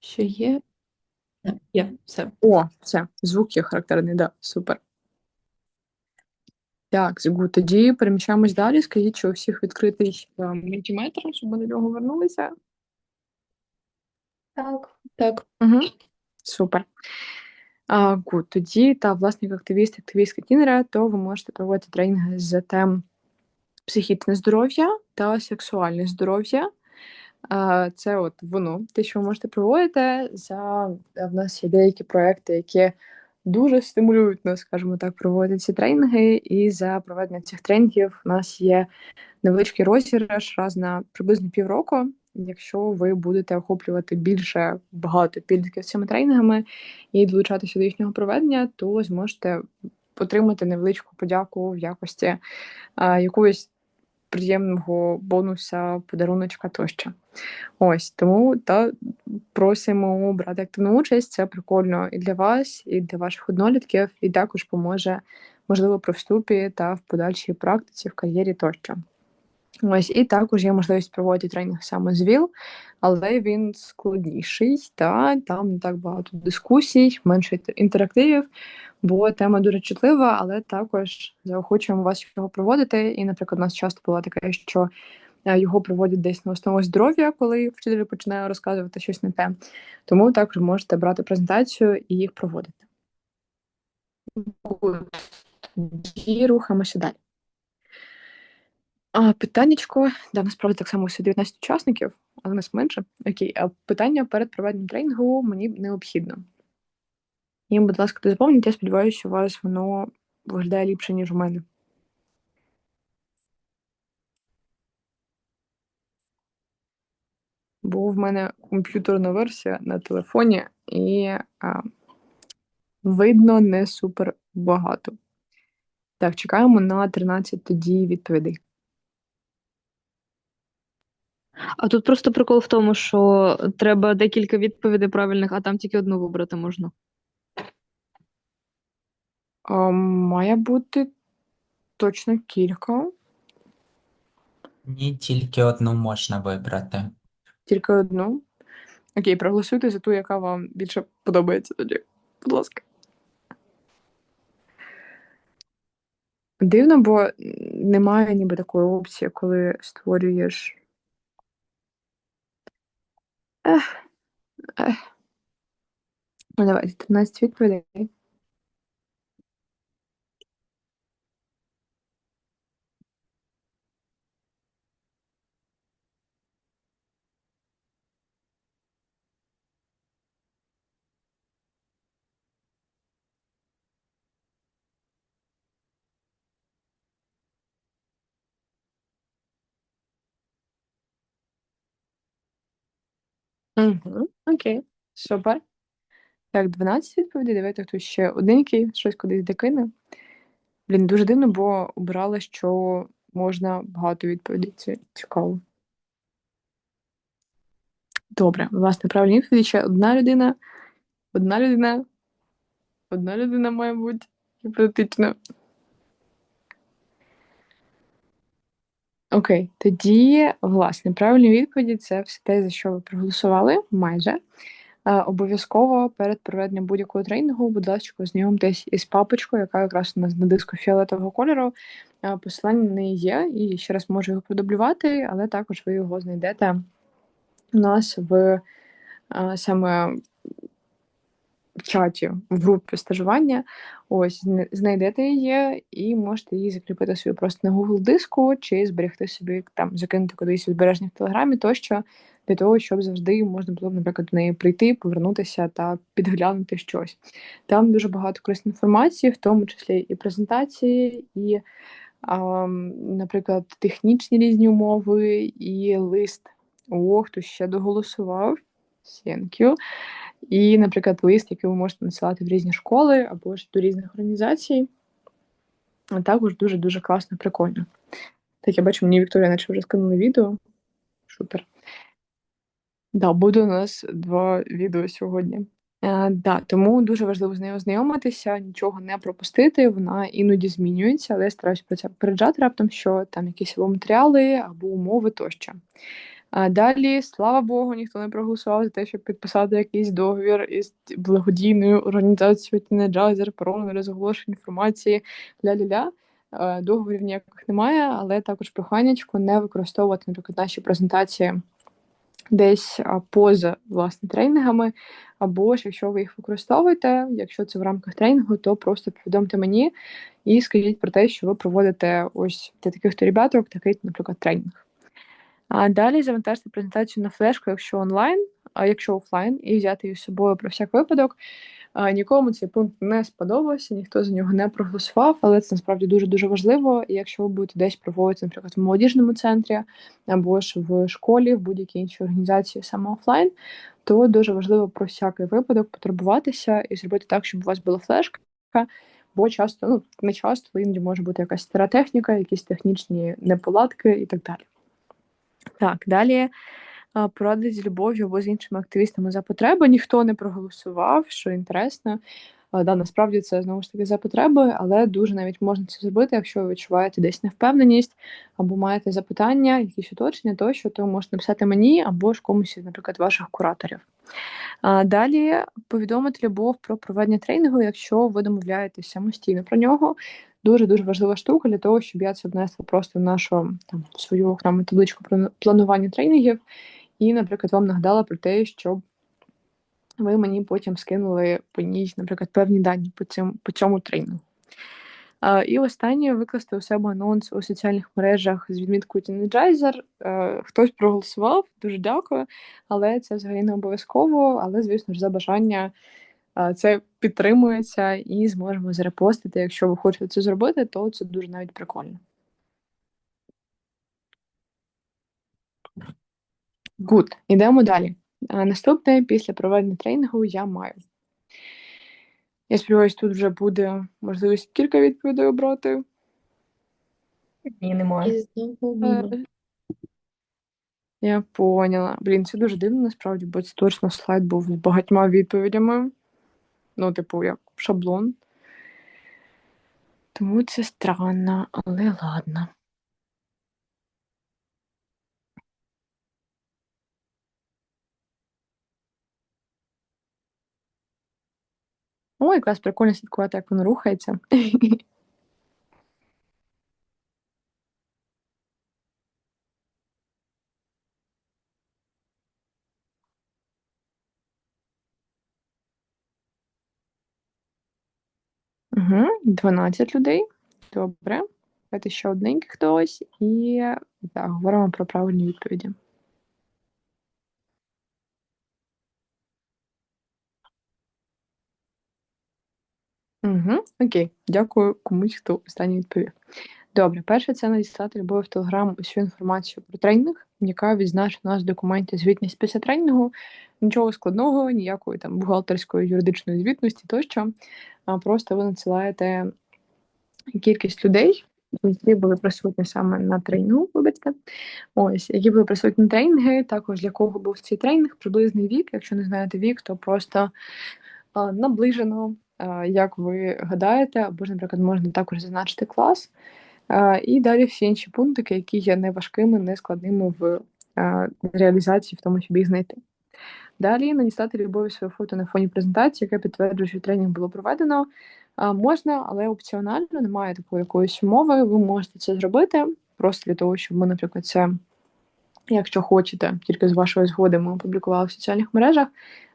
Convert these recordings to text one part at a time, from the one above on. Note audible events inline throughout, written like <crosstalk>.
Що є? Так, Є, все. О, все, звук є характерний, да, супер. Так, Згу, тоді переміщаємось далі. Скажіть, що у всіх відкритий е, мультиметр, щоб ми до нього вернулися. Так. Так. Угу. Супер. А, гуд. Тоді, та, власник активіст, активістка Тінера, то ви можете проводити тренінги з тем психічне здоров'я та сексуальне здоров'я. Це от воно, те, що ви можете проводити. За в нас є деякі проекти, які дуже стимулюють нас, скажімо так, проводити ці тренінги. І за проведення цих тренінгів у нас є невеличкий розіграш раз на приблизно півроку. Якщо ви будете охоплювати більше багато підлітків цими тренінгами і долучатися до їхнього проведення, то зможете отримати невеличку подяку в якості а, якоїсь приємного бонуса, подаруночка тощо. Ось тому та просимо брати активну участь. Це прикольно і для вас, і для ваших однолітків, і також поможе, можливо, про вступі та в подальшій практиці в кар'єрі тощо. Ось і також є можливість проводити тренінг саме з ВІЛ, але він складніший, та там не так багато дискусій, менше інтерактивів, бо тема дуже чутлива, але також заохочуємо вас його проводити. І, наприклад, у нас часто було таке, що його проводять десь на основу здоров'я, коли вчитель починає розказувати щось не те. Тому також можете брати презентацію і їх проводити. І рухаємося далі. А, Питаннячко, да, насправді так само усі 19 учасників, але нас менше. Окей, питання перед проведенням тренінгу мені необхідно. Їм, будь ласка, заповніть, я сподіваюся, що у вас воно виглядає ліпше, ніж у мене. Бо в мене комп'ютерна версія на телефоні, і а, видно не супер багато. Так, чекаємо на 13 тоді відповідей. А тут просто прикол в тому, що треба декілька відповідей правильних, а там тільки одну вибрати можна. А, має бути точно кілька. Ні, тільки одну можна вибрати. Тільки одну. Окей, проголосуйте за ту, яка вам більше подобається тоді. Будь ласка. Дивно, бо немає ніби такої опції, коли створюєш. Ех. Ех. Ну, давайте 13 відповідей. Угу, окей, супер. Так, 12 відповідей. Давайте хтось ще одненький, щось кудись докине. Блін, дуже дивно, бо обрала, що можна багато відповідей. Це цікаво. Добре, власне, правильні відповіді ще одна людина. Одна людина. Одна людина, має бути гіпотетично. Окей, тоді, власне, правильні відповіді це все те, за що ви проголосували, майже. Е, обов'язково перед проведенням будь-якого тренінгу, будь ласка, ознайомтесь із папочкою, яка якраз у нас на диску фіолетового кольору. Е, посилання на неї є, і ще раз можу його продублювати, але також ви його знайдете у нас в е, саме чаті в групі стажування. Ось знайдете її і можете її закріпити собі просто на Google диску чи зберегти собі там, закинути кудись у збереження в телеграмі тощо, для того, щоб завжди можна було наприклад, до неї прийти, повернутися та підглянути щось. Там дуже багато корисної інформації, в тому числі і презентації, і, а, наприклад, технічні різні умови, і лист. О, хто ще доголосував. Thank you. І, наприклад, лист, який ви можете надсилати в різні школи або ж до різних організацій. Також дуже-дуже класно, прикольно. Так, я бачу, мені Вікторія наче вже скинула відео. Супер. Да, буде у нас два відео сьогодні. Е, да, Тому дуже важливо з нею ознайомитися, нічого не пропустити. Вона іноді змінюється, але я стараюся про це попереджати раптом, що там якісь або матеріали або умови тощо. А далі, слава Богу, ніхто не проголосував за те, щоб підписати якийсь договір із благодійною організацією Тінеджайзер про нерозголошення інформації ля-ля-ля. Е, Договорів ніяких немає, але також проханячко не використовувати, наприклад, наші презентації десь поза власне тренінгами, або ж якщо ви їх використовуєте, якщо це в рамках тренінгу, то просто повідомте мені і скажіть про те, що ви проводите ось для таких то ребяток такий, наприклад, тренінг. А далі завантажте презентацію на флешку, якщо онлайн, а якщо офлайн, і взяти її з собою про всяк випадок. А, Нікому цей пункт не сподобався, ніхто за нього не проголосував, але це насправді дуже дуже важливо. І якщо ви будете десь проводити, наприклад, в молодіжному центрі або ж в школі, в будь-якій іншій організації саме офлайн, то дуже важливо про всякий випадок потурбуватися і зробити так, щоб у вас була флешка. Бо часто, ну не часто, іноді може бути якась стара техніка, якісь технічні неполадки і так далі. Так, далі а, поради з любов'ю або з іншими активістами за потреби. Ніхто не проголосував, що інтересно. А, да, насправді це знову ж таки за потреби, але дуже навіть можна це зробити, якщо ви відчуваєте десь невпевненість, або маєте запитання, якісь уточнення, тощо, то можете написати мені або ж комусь, наприклад, ваших кураторів. Далі повідомити любов про проведення тренінгу, якщо ви домовляєтесь самостійно про нього. Дуже дуже важлива штука для того, щоб я це внесла просто в нашу там свою окрему табличку про планування тренінгів, і, наприклад, вам нагадала про те, щоб ви мені потім скинули по ній, наприклад, певні дані по цим по цьому тренінгу. А, і останнє викласти у себе анонс у соціальних мережах з відміткою. Е, Хтось проголосував, дуже дякую, але це взагалі не обов'язково. Але, звісно ж, за бажання це підтримується і зможемо зарепостити. Якщо ви хочете це зробити, то це дуже навіть прикольно. Гуд, ідемо далі. А, Наступне після проведення тренінгу я маю. Я сподіваюся, тут вже буде можливість кілька відповідей обрати. Ні, немає. Е, Я поняла. Блін, це дуже дивно насправді, бо це точно слайд був з багатьма відповідями. Ну, типу, як шаблон. Тому це странно, але ладно. О, якраз прикольно слідкувати, як воно рухається. Угу, 12 людей. Добре. Давайте ще одненький хтось. І так, говоримо про правильні відповіді. Угу, окей, дякую комусь, хто останній відповів. Добре, перше це надіслати любов в Телеграм усю інформацію про тренінг, яка відзначена у нас в документі звітність після тренінгу. Нічого складного, ніякої там бухгалтерської юридичної звітності тощо. А просто ви надсилаєте кількість людей, які були присутні саме на тренінгу, вибачте. Ось, які були присутні тренінги, також для кого був цей тренінг, приблизний вік. Якщо не знаєте вік, то просто а, наближено, як ви гадаєте, або ж, наприклад, можна також зазначити клас. І далі всі інші пунктики, які є не важкими, не складними в реалізації, в тому, щоб їх знайти. Далі надіслати любові своє фото на фоні презентації, яке підтверджує, що тренінг було проведено. Можна, але опціонально, немає такої якоїсь умови. Ви можете це зробити просто для того, щоб ми, наприклад, це, якщо хочете, тільки з вашої згоди ми опублікували в соціальних мережах,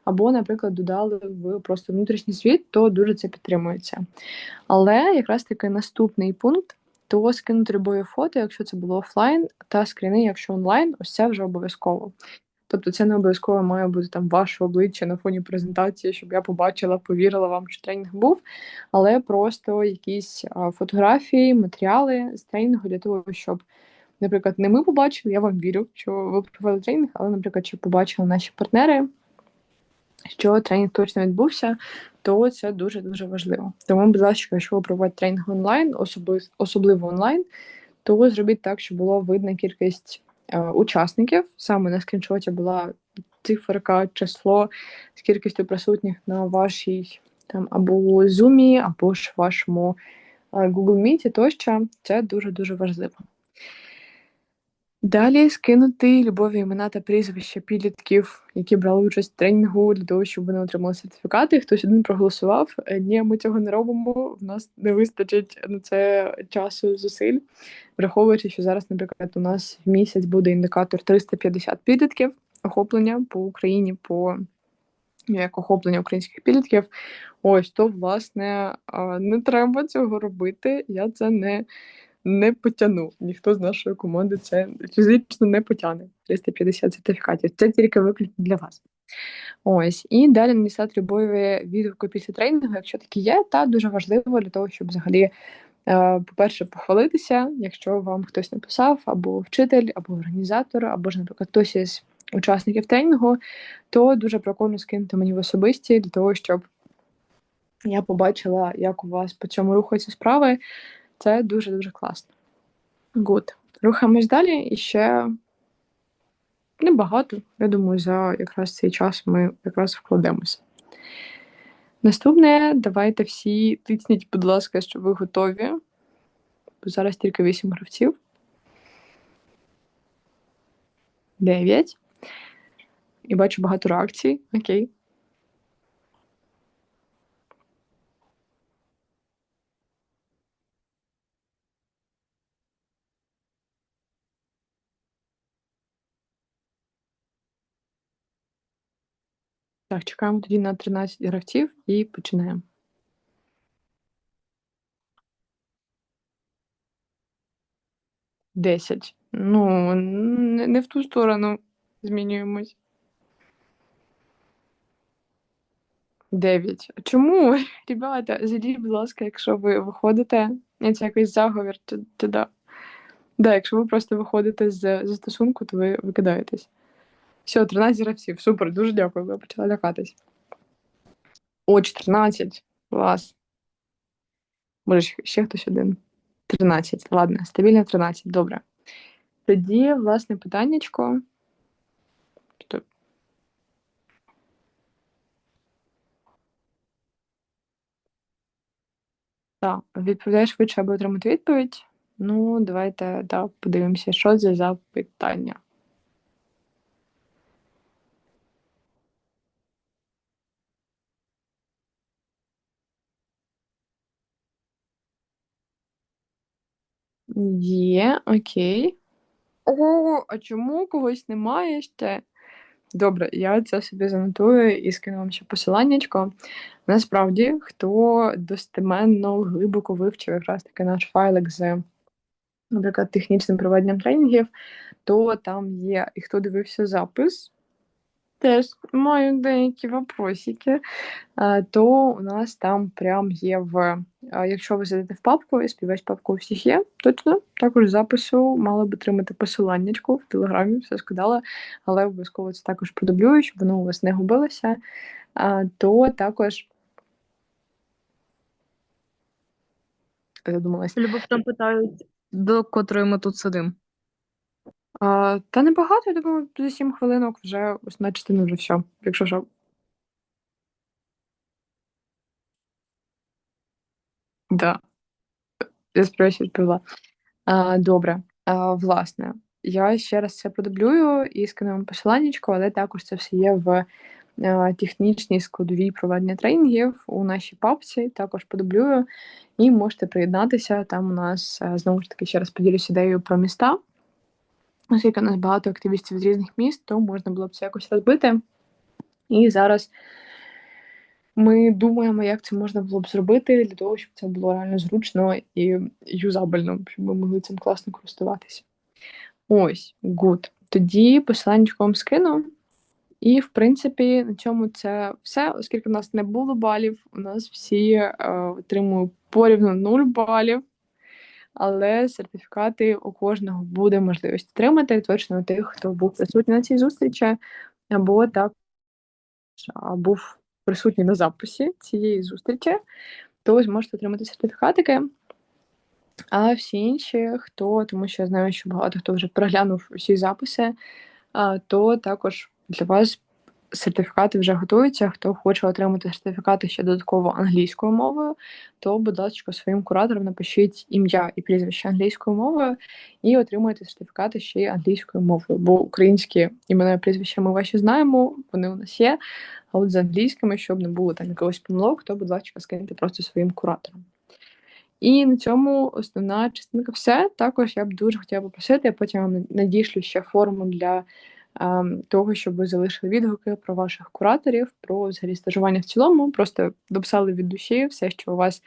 або, наприклад, додали в просто внутрішній світ, то дуже це підтримується. Але якраз таки наступний пункт. То скинути любові фото, якщо це було офлайн, та скріни, якщо онлайн, ось це вже обов'язково. Тобто це не обов'язково має бути там ваше обличчя на фоні презентації, щоб я побачила, повірила вам, що тренінг був, але просто якісь фотографії, матеріали з тренінгу для того, щоб, наприклад, не ми побачили, я вам вірю, що ви провели тренінг, але, наприклад, щоб побачили наші партнери, що тренінг точно відбувся, то це дуже дуже важливо. Тому, будь ласка, якщо ви проводите тренінг онлайн, особливо, особливо онлайн, то зробіть так, щоб було видно кількість е, учасників. Саме на скріншоті була циферка, число з кількістю присутніх на вашій там або Zoom, або ж вашому е, Google Meet тощо. Це дуже дуже важливо. Далі скинути любові імена та прізвища підлітків, які брали участь в тренінгу для того, щоб вони отримали сертифікати. Хтось один проголосував. Е, Ні, ми цього не робимо. В нас не вистачить на це часу зусиль, враховуючи, що зараз, наприклад, у нас в місяць буде індикатор 350 підлітків охоплення по Україні по ну, як охоплення українських підлітків. Ось то, власне, не треба цього робити. Я це не не потягну. Ніхто з нашої команди це фізично не потягне. 350 сертифікатів. Це тільки виключно для вас. Ось. І далі надіслати любові відгуки після тренінгу, якщо такі є, та дуже важливо для того, щоб взагалі, е, по-перше, похвалитися, якщо вам хтось написав, або вчитель, або організатор, або ж, наприклад, хтось із учасників тренінгу, то дуже прикольно скинути мені в особисті для того, щоб я побачила, як у вас по цьому рухаються справи. Це дуже-дуже класно. Гуд. Рухаємось далі і ще небагато. Я думаю, за якраз цей час ми якраз вкладемося. Наступне, давайте всі тисніть, будь ласка, що ви готові. Зараз тільки 8 гравців. 9. І бачу багато реакцій. Окей. Так, чекаємо тоді на 13 гравців і починаємо. Десять. Ну, не, в ту сторону змінюємось. Дев'ять. Чому? <laughs> Ребята, зайдіть, будь ласка, якщо ви виходите. Це якийсь заговір, да. Да, якщо ви просто виходите з застосунку, то ви викидаєтесь. Все, 13 гравців. Супер, дуже дякую, я почала лякатись. О, 14. Клас. Може, ще- хтось один. 13. Ладно, стабільно 13. Добре. Тоді, власне, питаннячко. Так, відповідаєш швидше, аби отримати відповідь. Ну, давайте да, подивимося, що це за питання. Є, окей. О, а чому когось немає ще? Добре, я це собі занотую і скину вам ще посиланнячко. Насправді, хто достеменно глибоко вивчив якраз таки наш файлик з, наприклад, технічним проведенням тренінгів, то там є, і хто дивився запис, теж маю деякі вопросики, е, то у нас там прям є в. е, Якщо ви зайдете в папку, я сподіваюсь, папка у всіх є, точно також запису мали б отримати посиланнячку в телеграмі, все сказала, але обов'язково це також продублюю, щоб воно у вас не губилося. То також задумалась. Любов там питають, до котрої ми тут сидимо. А, та небагато, я думаю, за 7 хвилинок вже основна частина вже все. Якщо що. Да. Я сподіваюся, відповіла. А, добре. А, власне, я ще раз це продублюю і скину вам посиланнячко, але також це все є в е, технічній складовій проведення тренінгів у нашій папці. Також подублюю, і можете приєднатися. Там у нас знову ж таки ще раз поділюсь ідеєю про міста. Оскільки у нас багато активістів з різних міст, то можна було б це якось розбити. І зараз ми думаємо, як це можна було б зробити для того, щоб це було реально зручно і юзабельно, щоб ми могли цим класно користуватися. Ось, good. Тоді посиланнячко вам скину. І, в принципі, на цьому це все, оскільки в нас не було балів, у нас всі е, отримують порівну 0 балів, але сертифікати у кожного буде можливість отримати, точно тих, хто був присутній на цій зустрічі, або так був присутній на записі цієї зустрічі, то ви зможете отримати сертифікатики. А всі інші, хто, тому що я знаю, що багато хто вже переглянув усі записи, то також для вас сертифікати вже готуються. Хто хоче отримати сертифікати ще додатково англійською мовою, то, будь ласка, своїм кураторам напишіть ім'я і прізвище англійською мовою і отримуєте сертифікати ще й англійською мовою. Бо українські імена і прізвища ми ваші знаємо, вони у нас є. А от з англійськими, щоб не було там якогось помилок, то, будь ласка, скиньте просто своїм кураторам. І на цьому основна частинка все. Також я б дуже хотіла попросити, я потім вам надішлю ще форму для того, щоб ви залишили відгуки про ваших кураторів, про взагалі стажування в цілому. Просто дописали від душі все, що у вас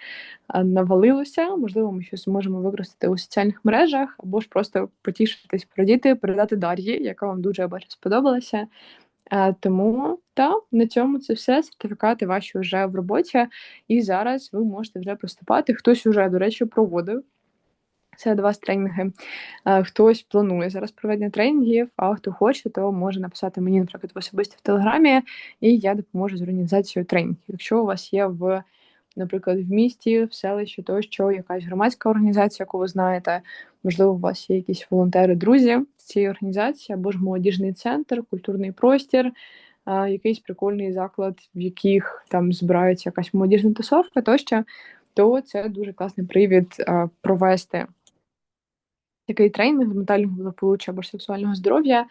е, навалилося. Можливо, ми щось зможемо використати у соціальних мережах, або ж просто потішитись, продіти, передати Дар'ї, яка вам дуже бачу сподобалася. Е, Тому та на цьому це все. Сертифікати ваші вже в роботі, і зараз ви можете вже приступати. Хтось уже, до речі, проводив серед вас тренінги. Е, Хтось планує зараз проведення тренінгів, а хто хоче, то може написати мені, наприклад, в особисті в телеграмі, і я допоможу з організацією тренінгів. Якщо у вас є в, наприклад, в місті, в селищі, тощо якась громадська організація, яку ви знаєте, можливо, у вас є якісь волонтери, друзі з цієї організації, або ж молодіжний центр, культурний простір. Якийсь прикольний заклад, в яких там збирається якась молодіжна тусовка, тощо, то це дуже класний привід а, провести такий тренінг ментального благополуччя або ж сексуального здоров'я,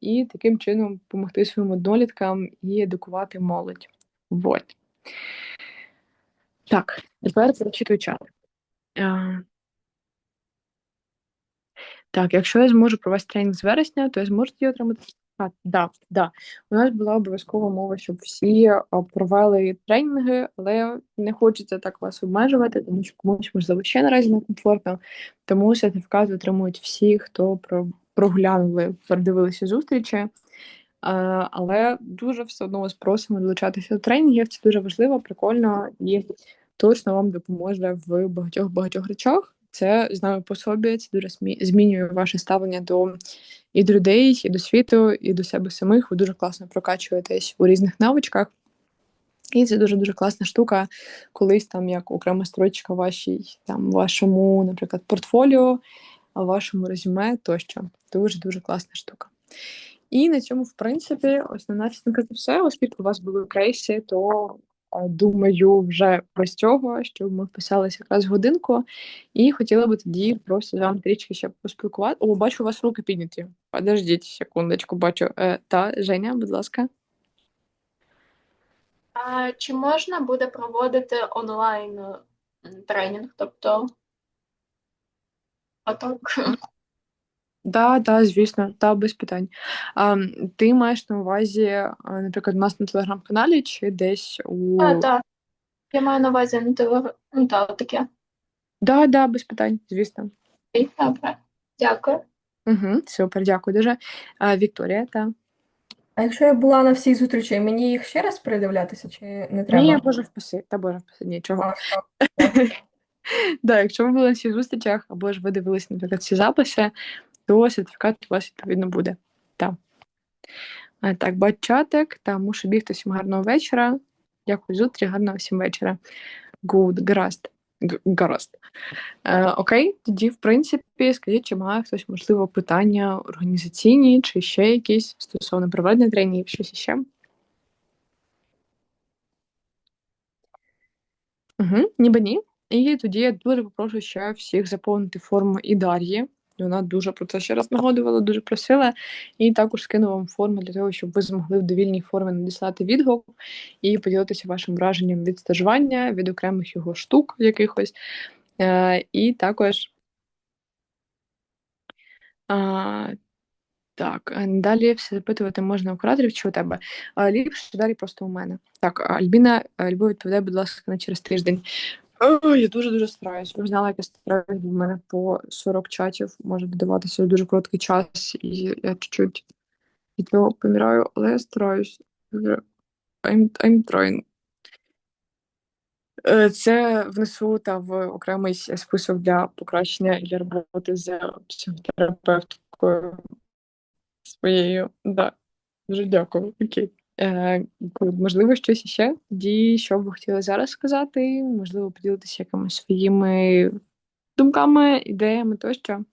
і таким чином допомогти своїм одноліткам і едукувати молодь. Вот. Так, тепер зачитую чат. Так, якщо я зможу провести тренінг з вересня, то я зможу її отримати сертифікат. Да, да. У нас була обов'язкова мова, щоб всі а, провели тренінги, але не хочеться так вас обмежувати, тому що комусь можливо ще наразі не комфортно. Тому сертифікат отримують всі, хто про проглянули, передивилися зустрічі. Е, Але дуже все одно вас просимо долучатися до тренінгів. Це дуже важливо, прикольно і точно вам допоможе в багатьох багатьох речах. Це знаю по собі, це дуже змінює ваше ставлення до і до людей, і до світу, і до себе самих. Ви дуже класно прокачуєтесь у різних навичках. І це дуже дуже класна штука, колись там як окрема строчка вашій там вашому, наприклад, портфоліо, вашому резюме тощо. Дуже дуже класна штука. І на цьому, в принципі, основна частинка це все, оскільки у вас були кейси, то думаю, вже без цього, щоб ми вписалися якраз в годинку, і хотіла би тоді просто з вами трішки ще поспілкувати. О, бачу, у вас руки підняті. Подождіть секундочку, бачу. Е, та, Женя, будь ласка. А чи можна буде проводити онлайн тренінг? Тобто, отак. Да, да, звісно, та без питань. А, ти маєш на увазі, а, наприклад, у нас на телеграм-каналі чи десь у. А, так. Я маю на увазі на телеграм. Ну, так, таке. Да, да, без питань, звісно. Окей, Добре. Дякую. Угу, супер, дякую дуже. А, Вікторія, та. А якщо я була на всіх зустрічах, мені їх ще раз передивлятися, чи не треба? Ні, боже вписи, та боже вписи, нічого. <laughs> Да, якщо ви були на всіх зустрічах, або ж ви дивилися, наприклад, всі записи, то сертифікат у вас відповідно буде. Так. Так, бачатик, та мушу бігти всім гарного вечора. Дякую за зустріч, гарного всім вечора. Good, гаразд. Гаразд. Е, окей, тоді, в принципі, скажіть, чи має хтось, можливо, питання організаційні, чи ще якісь стосовно проведення тренінгів, щось іще? Угу, ніби ні. І тоді я дуже попрошу ще всіх заповнити форму і Дар'ї. Вона дуже про це ще раз нагодувала, дуже просила. І також скину вам форму для того, щоб ви змогли в довільній формі надіслати відгук і поділитися вашим враженням від стажування, від окремих його штук якихось. Е, і також. А, так, е, далі все запитувати можна у кураторів чи у тебе. Ліпше далі просто у мене. Так, Альбіна, е, Любов, відповідай, будь ласка, на через тиждень. Я дуже дуже стараюсь. Ви знали, як я стараюсь, в мене по 40 чатів може додаватися в дуже короткий час, і я чуть-чуть від цього помираю, але я стараюсь. I'm, I'm trying. Е, Це внесу та в окремий список для покращення для роботи з психотерапевткою своєю. Да. Дуже дякую. Окей. Е, можливо, щось іще? Тоді, що б ви хотіли зараз сказати? Можливо, поділитися якимись своїми думками, ідеями тощо.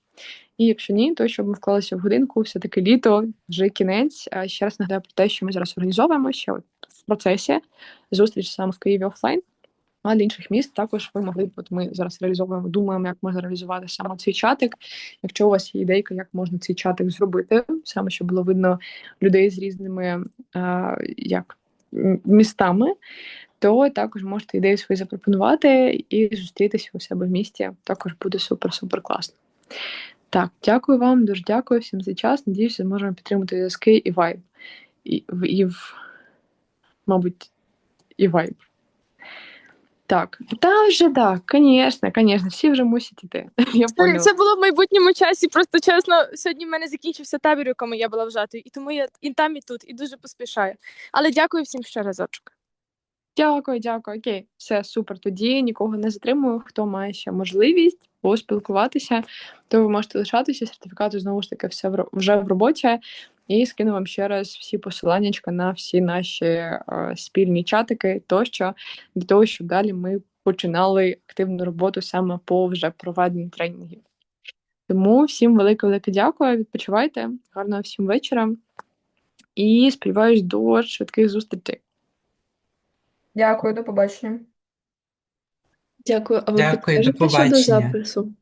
І якщо ні, то щоб ми вклалися в годинку, все-таки літо, вже кінець. Ще раз нагадаю про те, що ми зараз організовуємо ще от в процесі зустріч саме в Києві офлайн. А для інших міст також ви могли б, от ми зараз реалізовуємо, думаємо, як можна реалізувати саме цей чатик. Якщо у вас є ідейка, як можна цей чатик зробити, саме щоб було видно людей з різними а, як, містами, то також можете ідею свої запропонувати і зустрітися у себе в місті. Також буде супер-супер класно. Так, дякую вам, дуже дякую всім за час. Надіюся, зможемо підтримати зв'язки і вайб. І, і в, мабуть, і вайб. Так, та вже так, звісно, звісно, всі вже мусять іти. <laughs> Я Це, поняла. це було в майбутньому часі. Просто чесно, сьогодні в мене закінчився табір, у якому я була вжатою, і тому я і там, і тут, і дуже поспішаю. Але дякую всім ще разочок. Дякую, дякую. Окей, все супер. Тоді нікого не затримую. Хто має ще можливість поспілкуватися, то ви можете лишатися. Сертифікати знову ж таки все вже в роботі. І скину вам ще раз всі посилання на всі наші е, спільні чатики тощо, для того, щоб далі ми починали активну роботу саме по вже проведенню тренінгів. Тому всім велике велике дякую. Відпочивайте, гарного всім вечора. І сподіваюсь до швидких зустрічей. Дякую, до побачення. Дякую. А ви Дякую, до підкажете щодо побачення. запису?